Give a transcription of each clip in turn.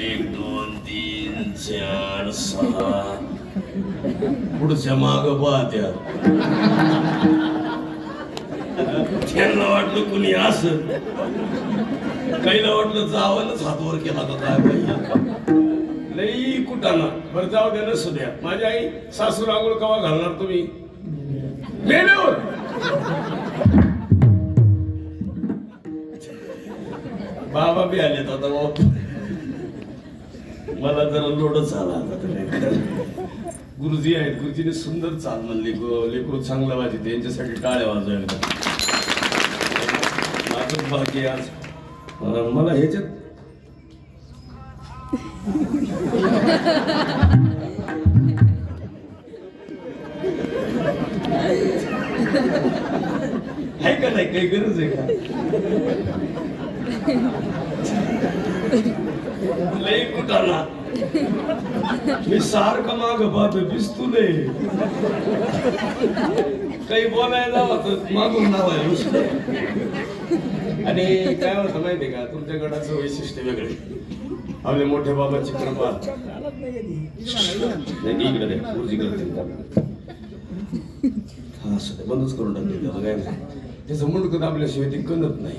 एक दोन तीन चार सहा. पुढच्या माग पाहत्या. त्यांना वाटलं कुणी असं काहीला वाटलं जावनच हातवर केला तर काय पाहिजे लई कुटाना. बरं जाऊ द्या नसू द्या. माझी आई सासू आंघोळ कवा घालणार तुम्ही? मेल्यावर. बाबा बी आलेत आता बाबा. मला जरा लोड झाला आता गुरुजी आहेत गुरुजीने सुंदर चाल म्हणले. गो- लेकरू चांगलं वाजते यांच्यासाठी टाळ्या वाजवायला माझं भाग्य आज मला मला ह्याच्यात आहे का नाही? काही गरज आहे का? लई कुटाला. मी सारखं माग पाहतो पिस्तुले काही बोलायला होत मागून नाव आणि काय होतं माहितीये का तुमच्या गडाचं वैशिष्ट्य वेगळे आपले मोठ्या बाबाची कृपा. नाही इकडे बंदच करून टाकले काय त्याचं मुंडकं दाबल्याशिवाय ते कणत नाही.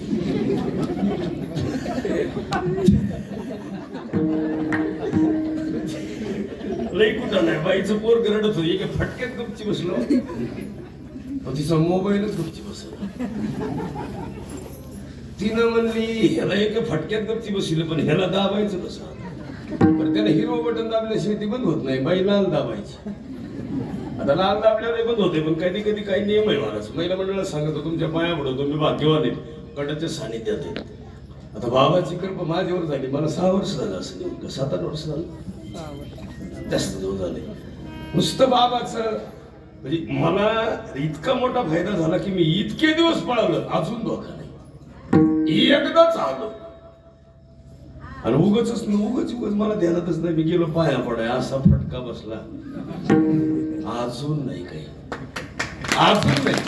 लई कुठं नाही बाईचं पोर रडत होती. एका फटक्यात गपची बसलो. तिचा मोबाईलच गपची बसला. तिनं म्हणली ह्याला एका फटक्यात गपची बसली पण ह्याला दाबायचं कसं? पण त्याला हिरो बटन दाबल्याशिवाय ती बंद होत नाही. बाई लाल दाबायची. आता लाल दाबल्यावर बंद होते पण कधी कधी काही नियम आहे महाराज महिला मंडळाला सांगतो तुमच्या पाया पडतो तुम्ही भाग्यवान आहेत गटाच्या सानिध्यात आहेत आता बाबाची कृपा माझ्यावर झाली मला सहा वर्ष झालं असं नेमकं सात आठ वर्ष झालं? जास्त दिवस झाले. नुसतं बाबाचं म्हणजे मला इतका मोठा फायदा झाला की मी इतके दिवस पळवलं अजून धोका नाही. एकदाच आलो. आणि उगच उगच उगच मला ध्यानातच नाही मी गेलो पाया पडाय असा फटका बसला. अजून नाही काही. अजून नाही.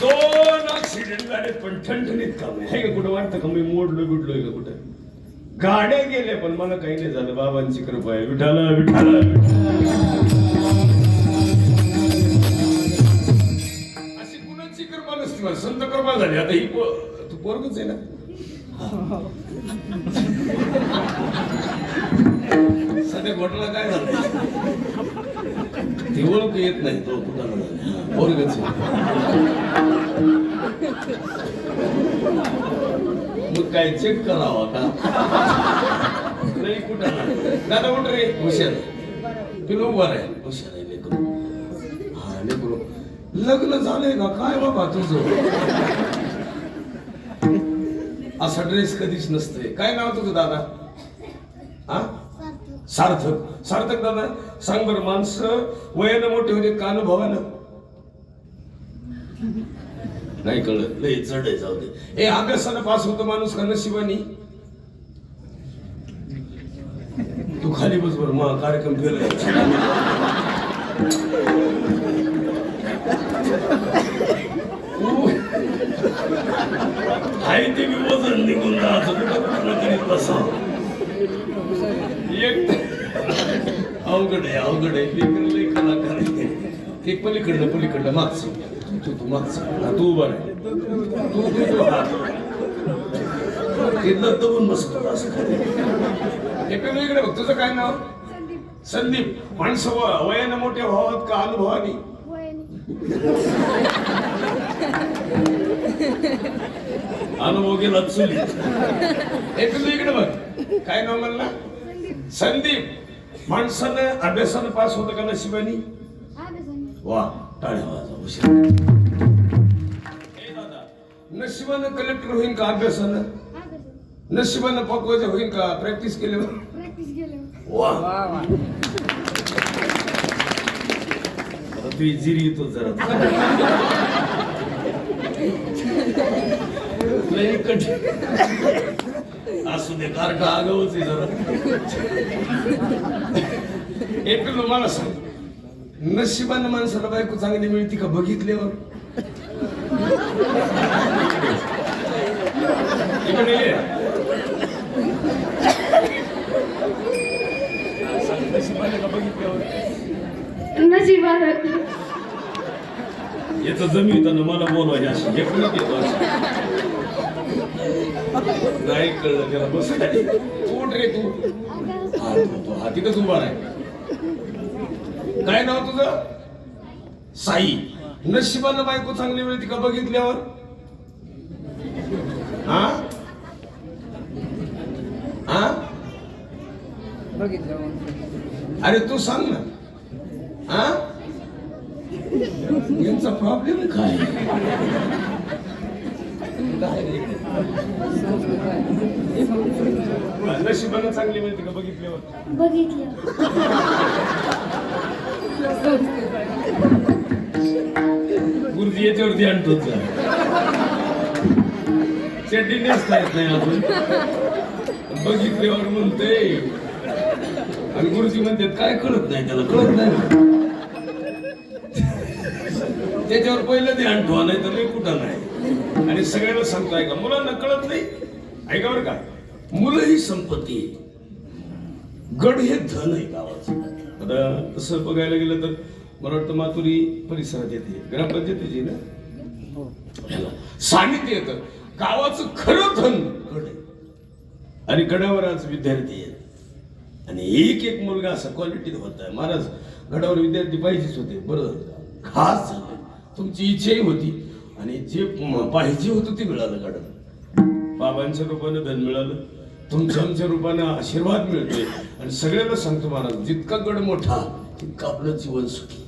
दोन ऍक्सिडेंट झाले पण ठणठणीत काम आहे का कुठं वाटतं का मी मोडलोय बिडलोय का कुठं? गाड्या गेल्या पण मला काही नाही झालं. बाबांची कृपा आहे. विठाला विठाला अशी कुणाची कृपा नसती मला? संत कृपा झाली. आता ही पो- तू पोरगच आहे ना? सध्या घोटाळा काय झाला? ती ओळख येत नाही तो कुठं पोरगच मग काय चेक करावा का? नाही कुठं दादा कुठं रे. हुशार आहे. तुला उभा आहे. हुशार आहे लेकरू. हा लेकरू. लग्न झालंय का काय बाबा तुझं? असा ड्रेस कधीच नसते काय नाव तुझं दादा? हा? सार्थक. सार्थक दादा सांग बरं माणसं वयानं मोठे होते का अनुभवानं? नाही कळत लय चढ आहे जाऊ दे. ए अभ्यासानं पास होतो माणूस का नशिबानी? तू खाली बस बरं मग कार्यक्रम केलाय आहे ते मी वजन निघून राहतो कुठं कुठं करीत बसा अवघड आहे अवघड आहे. लेकरं कलाकार आहे ते पलीकडलं पलीकडलं मागचं. तू तू मागचं. हा, तू उभा तू तू तू हा. ते दबून बसतो असं खाली इकडे बघ. तुझं काय नाव? संदीप. माणसं व- वयानं मोठे व्हावत का अनुभवानी? अनुभव गेला चुली हे इकडे बघ. काय नाव म्हणला? संदीप. माणसानं अभ्यासानं पास होतं का नशिबानी? वा टाळ्या वाजा हुशार दादा नशिबानं कलेक्टर होईन का अभ्यासानं? नशिबानं पकवायचं होईन का? प्रॅक्टिस केल्यावर? वा. आता तू जिरी येतो जरा. लई कठीण. असू दे कारका आगावच जरा. एक मला सांग नशिबान माणसाला बायको चांगली मिळती का बघितल्यावर? इकडे नशिबाने का बघितल्यावर नशिबाने. याचं जमीन मला बोलवायची अशी. एकूणच येतो अशी. नाही कळलं त्याला बस उठ रे तू? हा तू तू. हा तिथंच उभा आहे काय नाव तुझं? साई. नशिबानं बायको चांगली मिळते का बघितल्यावर? हा? हा? अरे तू सांग ना. हा? यांचा प्रॉब्लेम काय? नशिबानं चांगली मिळते का? बघितल्यावर. बघितलं गुरुजी याच्यावरती आणतोच जा. चड्डी नेसता येत नाही अजून. बघितल्यावर म्हणते आणि गुरुजी म्हणतात काय कळत नाही त्याला कळत नाही. त्याच्यावर पहिलं ध्यान ठेवा नाही तर कुठं नाही. आणि सगळ्यांना सांगतो ऐका मुलांना कळत नाही. ऐका बरं का मुलं ही संपत्ती आहे. गड हे धन आहे गावाचं. आता तसं बघायला गेलं तर मला वाटतं माथुरी परिसरात येते ग्रामपंचायतीची ना? ह्याला सानिध्य येतं गावाचं खरं धन गड आहे. आणि गडावर आज विद्यार्थी आहेत. आणि एक एक मुलगा असा क्वालिटीत होत. आहे महाराज गडावर विद्यार्थी पाहिजेच होते. बरं खास झालं. तुमची इच्छाही होती. आणि जे पाहिजे होतं ते मिळालं गडावर बाबांच्या रूपानं धन मिळालं तुमच्या आमच्या रूपानं आशीर्वाद मिळतोय. आणि सगळ्यांना सांगतो महाराज जितका गड मोठा तितकं आपलं जीवन सुखी.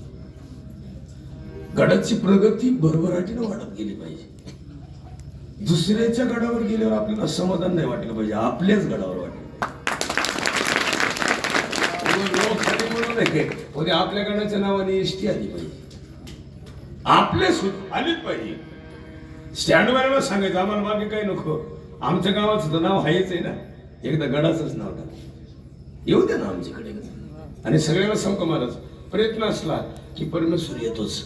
गडाची प्रगती भरभराटीनं वाढत गेली पाहिजे. दुसऱ्याच्या गडावर गेल्यावर आपल्याला समाधान नाही वाटलं पाहिजे आपल्याच गडावर वाटलं लोक म्हणून नाही काय आपल्या गडाच्या नावाने एसटी आली पाहिजे. आपले सुद्धा आलेच पाहिजे. स्टँडवाल्याला सांगायचं आम्हाला मागे काही नको? आमच्या गावाचं तर नाव आहेच आहे ना. एकदा गडाचंच नाव टाक. येऊ दे ना आमच्याकडे आणि सगळ्याला सांगतो महाराज प्रयत्न असला की परमेश्वर येतोच.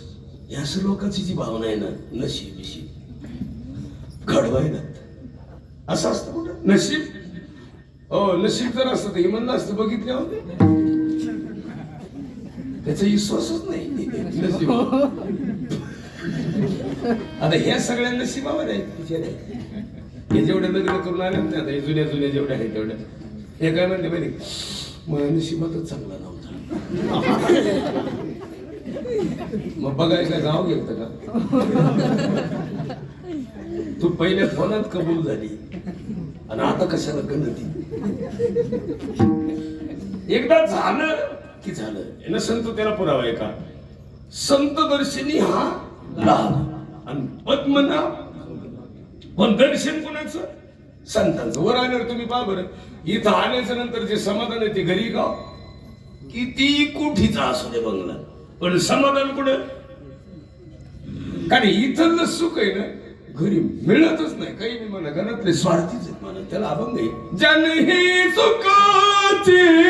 या सर्व लोकांची जी भावना आहे ना नशीब नशीब. घडवाय ना असं असतं कुठं? नशीब? हो नशीब जर असतं तर म्हणणं असतं असतं होते त्याचा विश्वासच नाही. नशीब. आता ह्या सगळ्या नशिबावर आहेत बिचारे. हे जेवढे लग्न करून आले ना आता हे जुन्या जुन्या जेवढ्या आहेत तेवढ्या. हे काय म्हणते माहिती मग नशिबातच चांगला नव्हता. मग बघायचं गाव घेत का? तू पहिल्या फोनात कबूल झाली. आणि आता कशाला गणती? एकदा झालं की झालं. संत त्याला पुरावा आहे का? संत दर्शनी हा लाभ आणि पद्मनाभ. पण दर्शन कोणाचं? संतांचं. वर आल्यावर तुम्ही पहा बरं. इथं आल्याच्यानंतर जे समाधान आहे ते घरी गाव किती कोठीचा असू दे बंगला. पण समाधान कुठं? कारण इथलं सुख आहे ना घरी मिळतच नाही. काही मी म्हणा घरातले स्वार्थीच आहेत म्हणा. त्याला अभंग आहे. ज्याने हे सुखाचे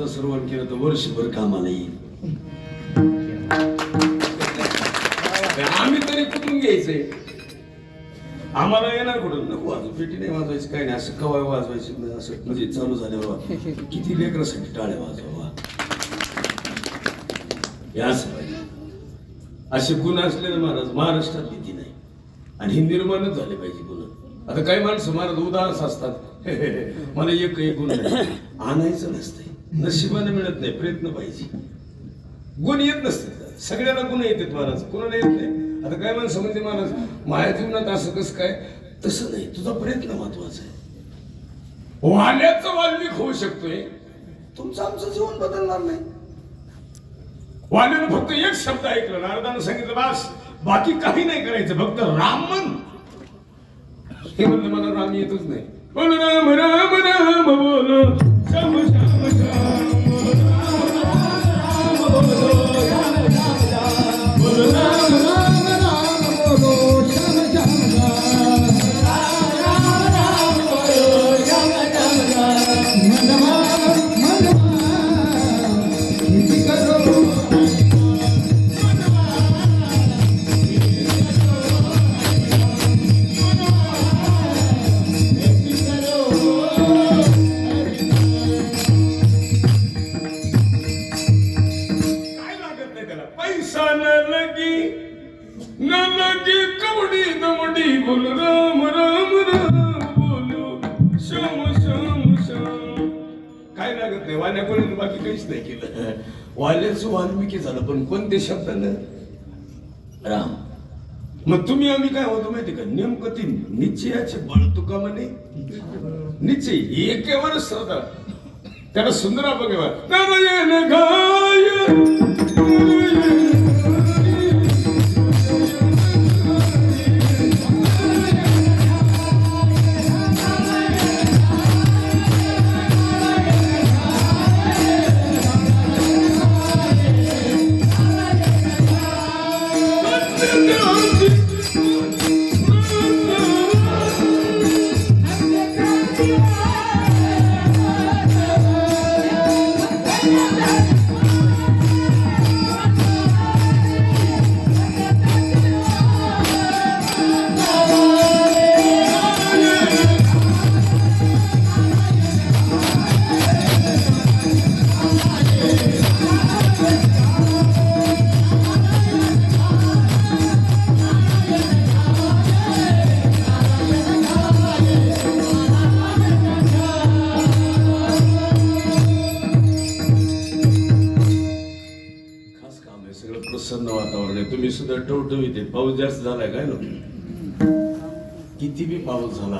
सुद्धा सर्वण केलं तर वर्षभर कामाला येईल. आम्ही तरी कुठून घ्यायचंय आम्हाला येणार कुठं नको वाजव पेटी नाही वाजवायची काय नाही. असं कवाय वाजवायची असं म्हणजे चालू झाल्यावर किती लेकरासाठी टाळ्या वाजवा. सवय असे गुण असलेले महाराज महाराष्ट्रात किती नाही. आणि हे निर्माणच झाले पाहिजे गुण. आता काही माणसं महाराज उदास असतात. मला एक गुण नाही. आणायचं नसतंय. नशिबाने मिळत नाही प्रयत्न पाहिजे. गुण येत नसते सगळ्यांना गुण येतात महाराज कोणाला येत नाही? आता काय माणसं म्हणते महाराज माझ्या जीवनात असं कसं काय? तसं नाही. तुझा प्रयत्न महत्त्वाचा आहे. वाल्याचं वाल्मिक होऊ शकतोय. तुमचं आमचं जीवन बदलणार नाही. वाल्यानं फक्त एक शब्द ऐकला. नारदानं सांगितलं बास बाकी काही नाही करायचं. फक्त राम म्हण. हे म्हणलं मला राम येतच नाही. बोल राम राम राम बोल. लगी न लगी कवडी दमडी बोल राम राम राम बोलो. श्याम श्याम श्याम. काय लागत नाही वाल्या कोणी बाकी काहीच नाही केलं. वाल्याचं वाल्मिकी झालं पण कोणते शब्दानं? राम. मग तुम्ही आम्ही काय होतो माहिती का? नेमकं ती निश्चयाचे बळ तुका म्हणे. निश्चय एकेवर श्रद्धा त्याला सुंदर बघेवा पाऊस जास्त झालाय काय ना? किती बी पाऊस झाला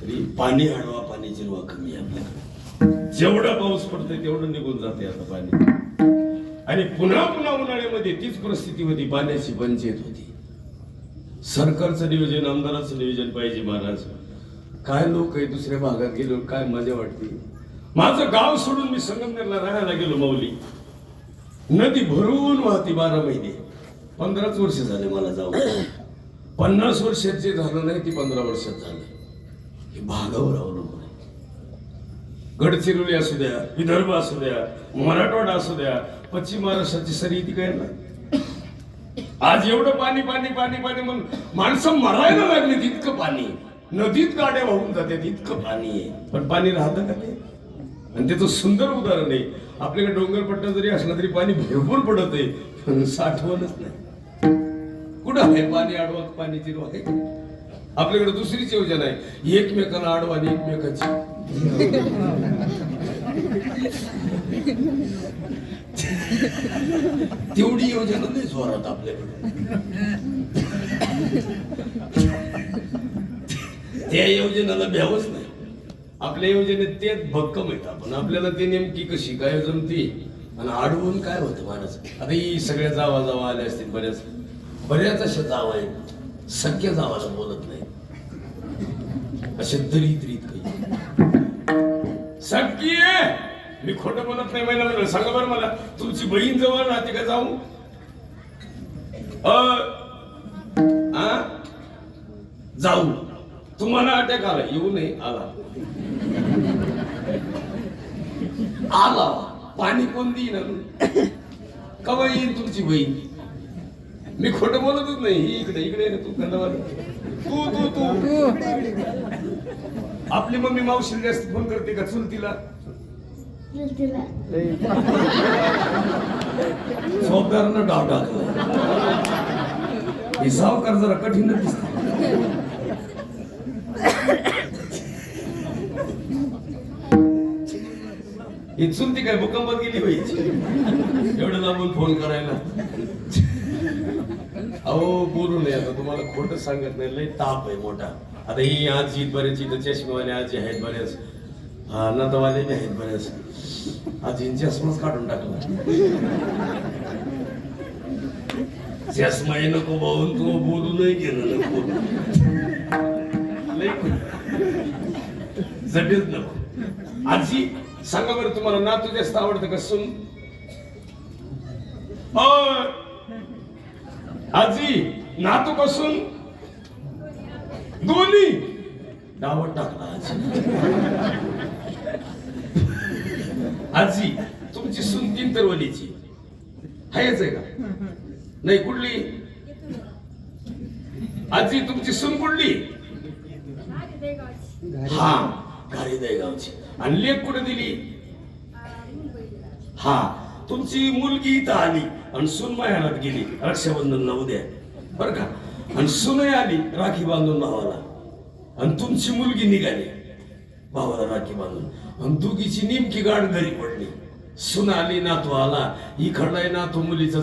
तरी पाणी आडवा पाणी जिरवा कमी आहे आपल्याकडे. जेवढा पाऊस पडतोय तेवढं निघून जाते आता पाणी. आणि पुन्हा पुन्हा उन्हाळ्यामध्ये तीच परिस्थिती होती पाण्याची पंचायत होती. सरकारचं नियोजन आमदाराचं नियोजन पाहिजे महाराज. काय लोक आहे दुसऱ्या भागात गेलो काय मजा वाटते? माझं गाव सोडून मी संगमनेरला राहायला गेलो माऊली. नदी भरून वाहती बारा महिने. पंधराच वर्ष झाले मला जाऊन पन्नास वर्षाचे झालं नाही ती पंधरा वर्षात झालं. हे भागावर अवलंबून आहे. गडचिरोली असू द्या विदर्भ असू द्या मराठवाडा असू द्या पश्चिम महाराष्ट्राची सरी ती काय ना आज एवढं पाणी पाणी पाणी पाणी म्हणून माणसं मरायला लागली तितकं पाणी. नदीत गाड्या वाहून जातात इतकं पाणी आहे. पण पाणी राहतं का ते? आणि त्याचं सुंदर उदाहरण आहे. आपल्याकडे डोंगरपट्टा जरी असला तरी पाणी भरपूर पडत आहे साठवणच नाही. कुठं आहे पाणी आडवा पाणी जिरवा आहे आपल्याकडे दुसरीच योजना आहे एकमेकाला आडवा आणि एकमेकाची. तेवढी योजना नाही जोरात आपल्याकडे. त्या योजनेला भ्यावच नाही. आपल्या योजनेत तेच भक्कम आहेत आपण. आपल्याला ते नेमकी कशी काय जमती आणि आडवून काय होतं माणूस? आता ही सगळ्या जावा जावा आल्या असतील बऱ्याच. बऱ्याच अशा जाव आहेत. सख्या जावाला बोलत नाही. असे दरीत रीत काही. सख्खी मी खोटं बोलत नाही महिला म्हणलं सांगा बरं मला तुमची बहीण जवळ राहते का जाऊ अ, जाऊ. तुम्हाला अटॅक आला. येऊ नये आला. आला. पाणी कोण देईन कवा येईन तुमची बहीण? मी खोटं बोलतच नाही. ही इकडे इकडे तू खंडवाल तू तू तू. आपली मम्मी मावशीला जास्त फोन करते का? चुलतीला. तिला सावकारानं डाव टाकला. हे सावकार जरा कठीण दिसत. ही चुलती काय भूकंपात गेली व्हायची एवढं लांबून फोन करायला. अहो बोलू नये आता तुम्हाला खोटं सांगत नाही. लय ताप आहे मोठा. आता ही आजी बरेच इथं चष्मेवाले आजी आहेत बरेच. हा नतवाले बी आहेत बरेच. आजींची चष्माच काढून टाकला. चष्माही नको भाऊन तू बोलू नाही गेलं नको. लय जटेच नको. आजी सांगा बरं तुम्हाला नातू जास्त आवडतं का सुन? आजी नातू कसून दोन्ही. डावत टाकला आजी. आजी तुमची सून तीन तरवलीची. हायच आहे का? नाही कुठली? आजी तुमची सून कुठली? हा गाडी गावची आणि लेख कुठे दिली? हा तुमची मुलगी इथं आली. आणि सून माहेरात गेली. रक्षाबंधनला उद्या. बर का? आणि आली राखी बांधून भावाला. आणि तुमची मुलगी निघाली. भावाला राखी बांधून. आणि दोघीची नेमकी गाठ घरी पडली. सुन आली नातू आला. इकडलाय नातू मुलीचं